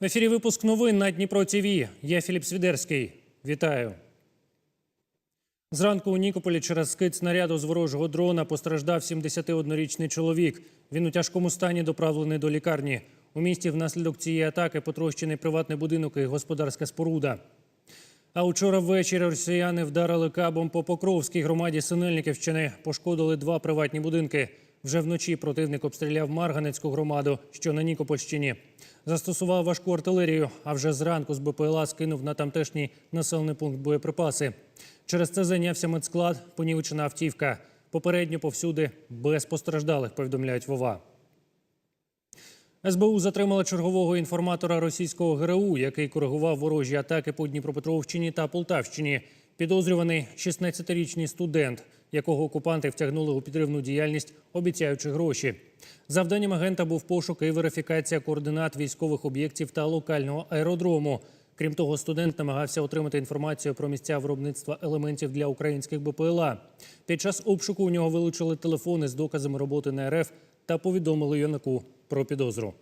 В ефірі випуск новин на Дніпро ТВ. Я Філіп Свідерський. Вітаю. Зранку у Нікополі через скид снаряду з ворожого дрона постраждав 71-річний чоловік. Він у тяжкому стані доправлений до лікарні. У місті внаслідок цієї атаки потрощений приватний будинок і господарська споруда. А учора ввечері росіяни вдарили кабом по Покровській громаді Синельниківщини. Пошкодили два приватні будинки. Вже вночі противник обстріляв Марганецьку громаду, що на Нікопольщині. Застосував важку артилерію, а вже зранку з БПЛА скинув на тамтешній населений пункт боєприпаси. Через це зайнявся медсклад, понівечена автівка. Попередньо повсюди без постраждалих, повідомляють Вова. СБУ затримала чергового інформатора російського ГРУ, який коригував ворожі атаки по Дніпропетровщині та Полтавщині. Підозрюваний 16-річний студент, якого окупанти втягнули у підривну діяльність, обіцяючи гроші. Завданням агента був пошук і верифікація координат військових об'єктів та локального аеродрому. Крім того, студент намагався отримати інформацію про місця виробництва елементів для українських БПЛА. Під час обшуку у нього вилучили телефони з доказами роботи на РФ та повідомили юнаку про підозру.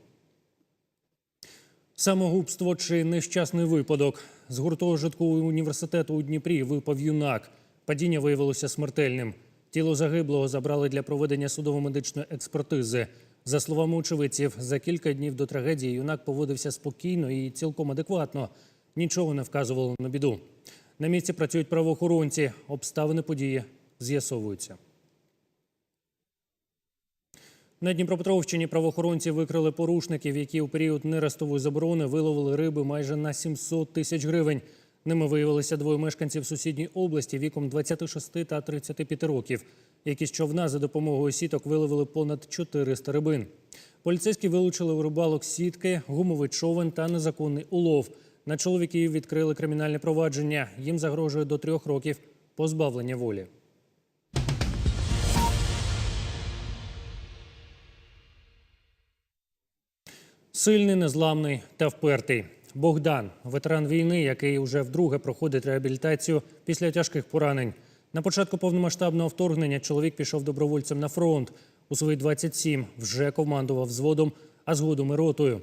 Самогубство чи нещасний випадок. З гуртожитку університету у Дніпрі випав юнак. Падіння виявилося смертельним. Тіло загиблого забрали для проведення судово-медичної експертизи. За словами очевидців, за кілька днів до трагедії юнак поводився спокійно і цілком адекватно. Нічого не вказувало на біду. На місці працюють правоохоронці. Обставини події з'ясовуються. На Дніпропетровщині правоохоронці викрили порушників, які у період нерестової заборони виловили риби майже на 700 тисяч гривень. Ними виявилися двоє мешканців сусідньої області віком 26 та 35 років, які з човна за допомогою сіток виловили понад 400 рибин. Поліцейські вилучили у рибалок сітки, гумовий човен та незаконний улов. На чоловіків відкрили кримінальне провадження. Їм загрожує до трьох років позбавлення волі. Сильний, незламний та впертий. Богдан, ветеран війни, який уже вдруге проходить реабілітацію після тяжких поранень. На початку повномасштабного вторгнення чоловік пішов добровольцем на фронт. У свої 27 вже командував взводом, а згодом і ротою.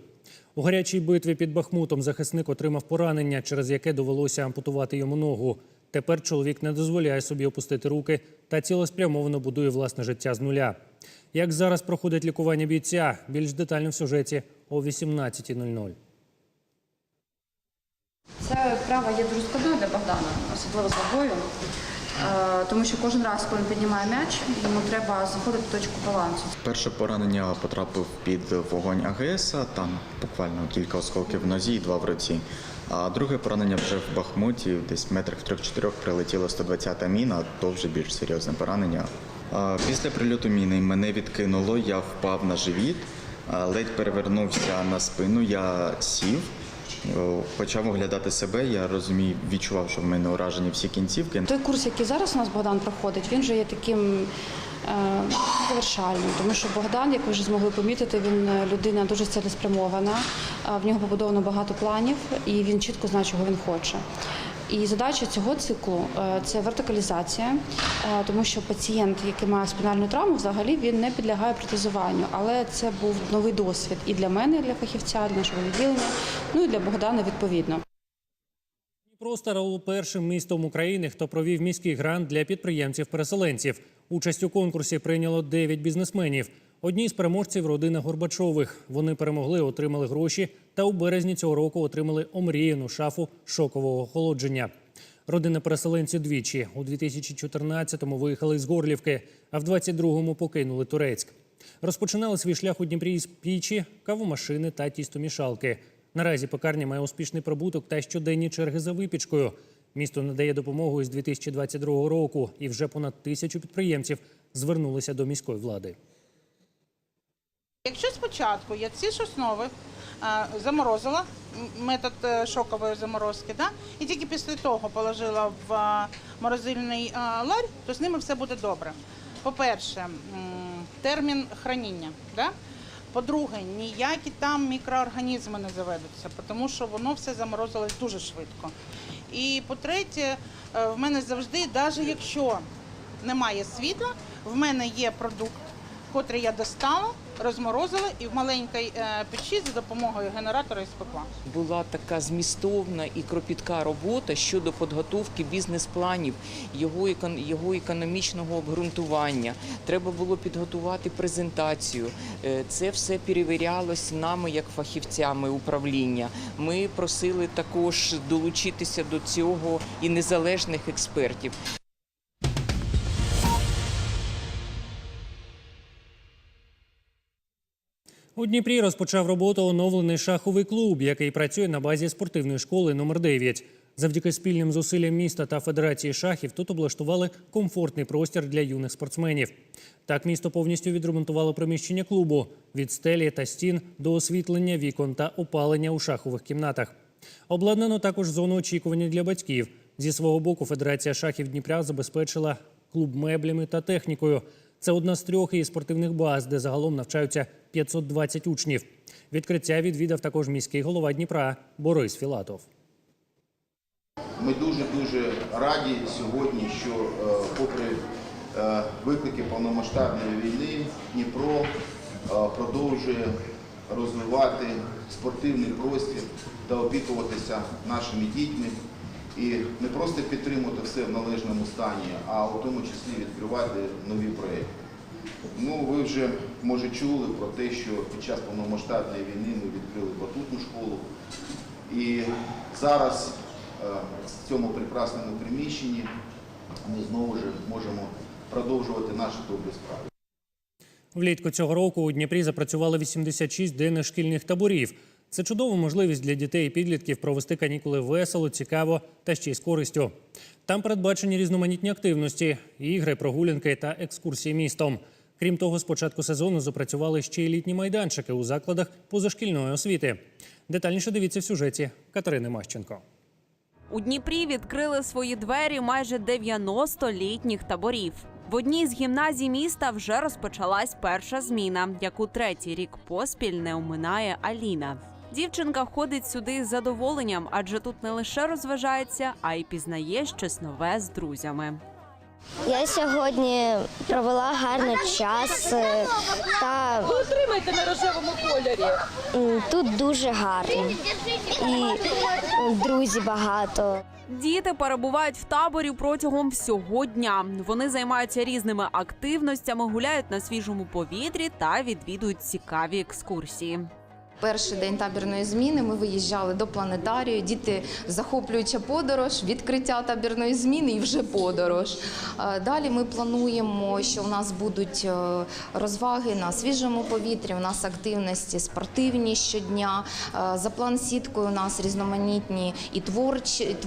У гарячій битві під Бахмутом захисник отримав поранення, через яке довелося ампутувати йому ногу. Тепер чоловік не дозволяє собі опустити руки та цілеспрямовано будує власне життя з нуля. Як зараз проходить лікування бійця? Більш детально в сюжеті о 18.00. Це вправа є дуже складною для Богдана, особливо з вагою, Е, тому що кожен раз, коли він піднімає м'яч, йому треба заходити в точку балансу. Перше поранення потрапив під вогонь АГС, там буквально кілька осколків в нозі і два в руці. А друге поранення вже в Бахмуті, десь метрах в трьох-чотирьох прилетіла 120-та міна, то вже більш серйозне поранення. Після прильоту міни мене відкинуло, я впав на живіт, ледь перевернувся на спину, я сів. Почав оглядати себе, я розумію, відчував, що в мене уражені всі кінцівки. Той курс, який зараз у нас Богдан проходить, він вже є таким е, завершальним, тому що Богдан, як ви вже змогли помітити, він е, людина дуже цілеспрямована, в нього побудовано багато планів, і він чітко знає, чого він хоче. І задача цього циклу е, це вертикалізація, е, тому що пацієнт, який має спінальну травму, взагалі він не підлягає протезуванню. Але це був новий досвід і для мене, і для фахівця, для нашого відділення, ну і для Богдана відповідно. Дніпро першим містом України, хто провів міський грант для підприємців-переселенців. Участь у конкурсі прийняло 9 бізнесменів. Одні з переможців родина Горбачових. Вони перемогли, отримали гроші та у березні цього року отримали омріяну шафу шокового охолодження. Родина переселенців двічі у 2014-му виїхали з Горлівки, а в 22-му покинули Турецьк. Розпочинали свій шлях у Дніпрі з пічі, кавомашини та тістомішалки. Наразі пекарня має успішний прибуток та щоденні черги за випічкою. Місто надає допомогу із 2022 року, і вже понад тисячу підприємців звернулися до міської влади. Якщо спочатку я ці соснови е, заморозила, метод е, шокової заморозки, да? і тільки після того положила в морозильний ларь, то з ними все буде добре. По-перше, термін храніння. Да? По-друге, ніякі там мікроорганізми не заведуться, тому що воно все заморозилось дуже швидко. І по-третє, е, в мене завжди, навіть якщо немає світла, в мене є продукт, котрий я достала, розморозила і в маленькій е, печі за допомогою генератора іспекла. була така змістовна і кропітка робота щодо підготовки бізнес-планів, його, його економічного обґрунтування. Треба було підготувати презентацію. Е, Це все перевірялось нами як фахівцями управління. Ми просили також долучитися до цього і незалежних експертів. У Дніпрі розпочав роботу оновлений шаховий клуб, який працює на базі спортивної школи номер 9 Завдяки спільним зусиллям міста та Федерації шахів тут облаштували комфортний простір для юних спортсменів. Так місто повністю відремонтувало приміщення клубу від стелі та стін до освітлення вікон та опалення у шахових кімнатах. Обладнано також зону очікування для батьків. Зі свого боку Федерація шахів Дніпра забезпечила клуб меблями та технікою. Це одна з трьох її спортивних баз, де загалом навчаються 520 учнів. Відкриття відвідав також міський голова Дніпра Борис Філатов. Ми дуже-дуже раді сьогодні, що е, попри е, виклики повномасштабної війни, Дніпро е, продовжує розвивати спортивний простір та опікуватися нашими дітьми і не просто підтримувати все в належному стані, а у тому числі відкривати нові проекти. Ну, ви вже може чули про те, що під час повномасштабної війни ми відкрили батутну школу. І зараз е, в цьому прекрасному приміщенні ми знову ж можемо продовжувати наші добрі справи. Влітку цього року у Дніпрі запрацювали 86 денних шкільних таборів. Це чудова можливість для дітей і підлітків провести канікули весело, цікаво та ще й з користю. Там передбачені різноманітні активності, ігри, прогулянки та екскурсії містом. Крім того, з початку сезону запрацювали ще й літні майданчики у закладах позашкільної освіти. Детальніше дивіться в сюжеті Катерини Мащенко. У Дніпрі відкрили свої двері майже 90 літніх таборів. В одній з гімназій міста вже розпочалась перша зміна, яку третій рік поспіль не оминає Аліна. Дівчинка ходить сюди з задоволенням, адже тут не лише розважається, а й пізнає щось нове з друзями. Я сьогодні провела гарний час е, та Отримайте на рожевому кольорі. тут дуже гарно. І друзі багато. Діти перебувають в таборі протягом всього дня. Вони займаються різними активностями, гуляють на свіжому повітрі та відвідують цікаві екскурсії. Перший день табірної зміни ми виїжджали до планетарію. Діти захоплююча подорож, відкриття табірної зміни і вже подорож. Е, Далі ми плануємо, що у нас будуть е, розваги на свіжому повітрі. У нас активності спортивні щодня. Е, За план сіткою у нас різноманітні і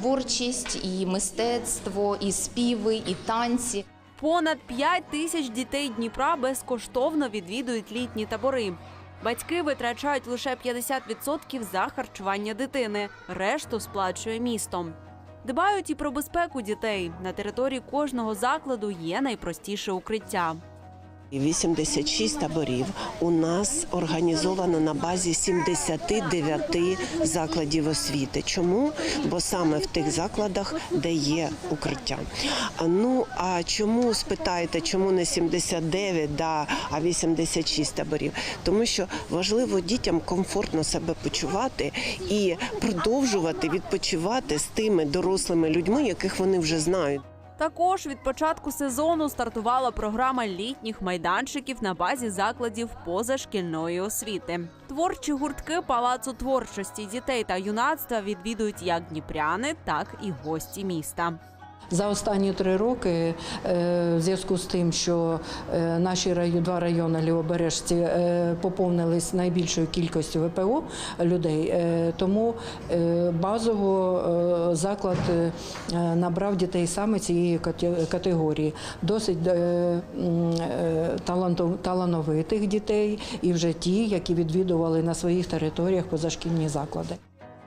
творчість, і мистецтво, і співи, і танці. Понад 5 тисяч дітей Дніпра безкоштовно відвідують літні табори. Батьки витрачають лише 50% за харчування дитини, решту сплачує місто. Дбають і про безпеку дітей. На території кожного закладу є найпростіше укриття. 86 таборів у нас організовано на базі 79 закладів освіти. Чому? Бо саме в тих закладах, де є укриття. Ну а чому спитаєте, чому не 79, да, а 86 таборів? Тому що важливо дітям комфортно себе почувати і продовжувати відпочивати з тими дорослими людьми, яких вони вже знають. Також від початку сезону стартувала програма літніх майданчиків на базі закладів позашкільної освіти. Творчі гуртки палацу творчості дітей та юнацтва відвідують як дніпряни, так і гості міста. За останні три роки, е, в зв'язку з тим, що е, наші два райони Лівобережці е, поповнились найбільшою кількістю ВПО людей, тому базово заклад набрав дітей саме цієї категорії. Досить талановитих дітей і вже ті, які відвідували на своїх територіях позашкільні заклади.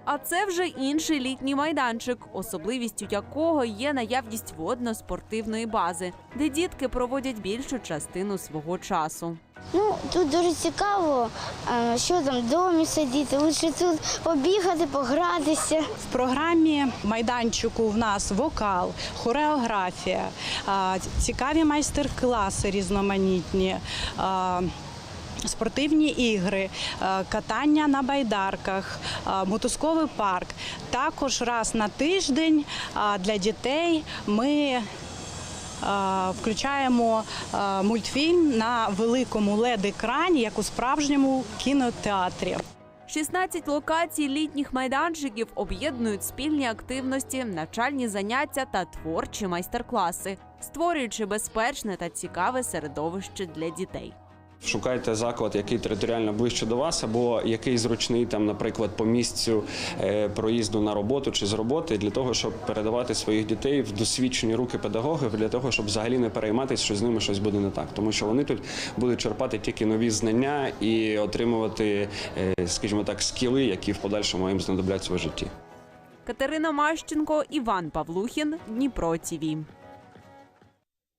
А це вже інший літній майданчик, особливістю якого є наявність водно-спортивної бази, де дітки проводять більшу частину свого часу. Ну тут дуже цікаво, що там в домі сидіти. Лише тут побігати, погратися. В програмі майданчику в нас вокал, хореографія, цікаві майстер-класи різноманітні. Спортивні ігри, е, катання на байдарках, е, мотузковий парк. Також раз на тиждень для дітей ми е, включаємо мультфільм на великому лед-екрані, як у справжньому кінотеатрі. 16 локацій літніх майданчиків об'єднують спільні активності, навчальні заняття та творчі майстер-класи, створюючи безпечне та цікаве середовище для дітей. Шукайте заклад, який територіально ближче до вас, або який зручний там, наприклад, по місцю е, проїзду на роботу чи з роботи, для того, щоб передавати своїх дітей в досвідчені руки педагогів, для того, щоб взагалі не перейматися, що з ними щось буде не так, тому що вони тут будуть черпати тільки нові знання і отримувати, е, скажімо так, скіли, які в подальшому їм знадобляться в житті. Катерина Мащенко, Іван Павлухін, Дніпро ТІВІ.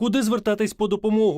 Куди звертатись по допомогу?